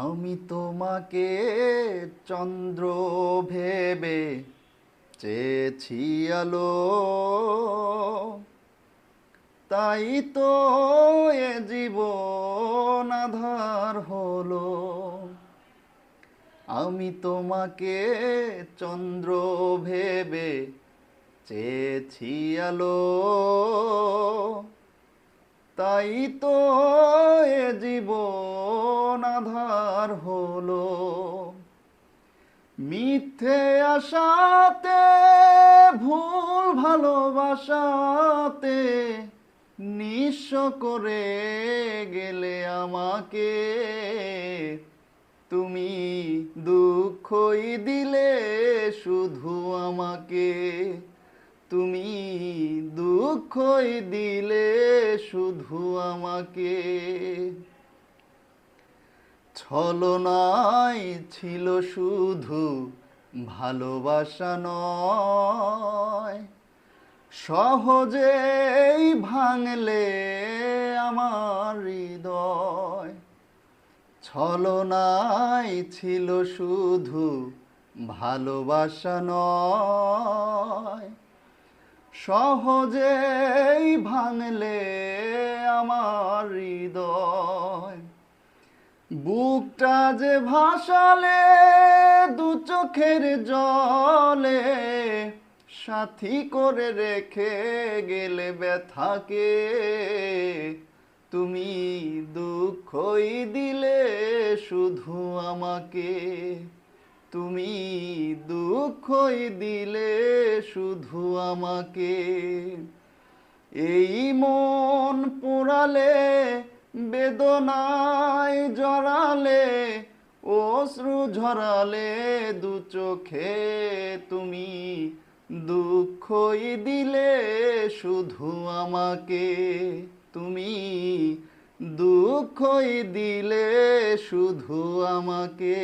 আমি তোমাকে চন্দ্র ভেবে চেয়েছি আলো। তাই তো এ জীবন আধার হলো। আমি তোমাকে চন্দ্র ভেবে চেয়েছি আলো। তাই তো আধার হলো। মিথ্যে আশাতে, ভুল ভালোবাসাতে নিঃস্ব করে গেলে আমাকে। তুমি দুঃখই দিলে শুধু আমাকে। তুমি দুঃখই দিলে শুধু আমাকে। ছলনাই ছিল শুধু ভালোবাসা নয়। সহজেই ভাঙলে আমার হৃদয়। ছলনাই ছিল শুধু ভালোবাসা নয়। সহজেই ভাঙলে আমার হৃদয়। বুকটা যে ভাসালে দু চোখের জলে, সাথী করে রেখে গেলে ব্যথাকে। তুমি দুঃখই দিলে শুধু আমাকে। তুমি দুঃখই দিলে শুধু আমাকে। এই মন পোড়ালে বেদনায় জড়ালে, অশ্রু ঝরালে দু চোখে তুমি দুঃখই দিলে, শুধু আমাকে তুমি দুঃখই দিলে, শুধু আমাকে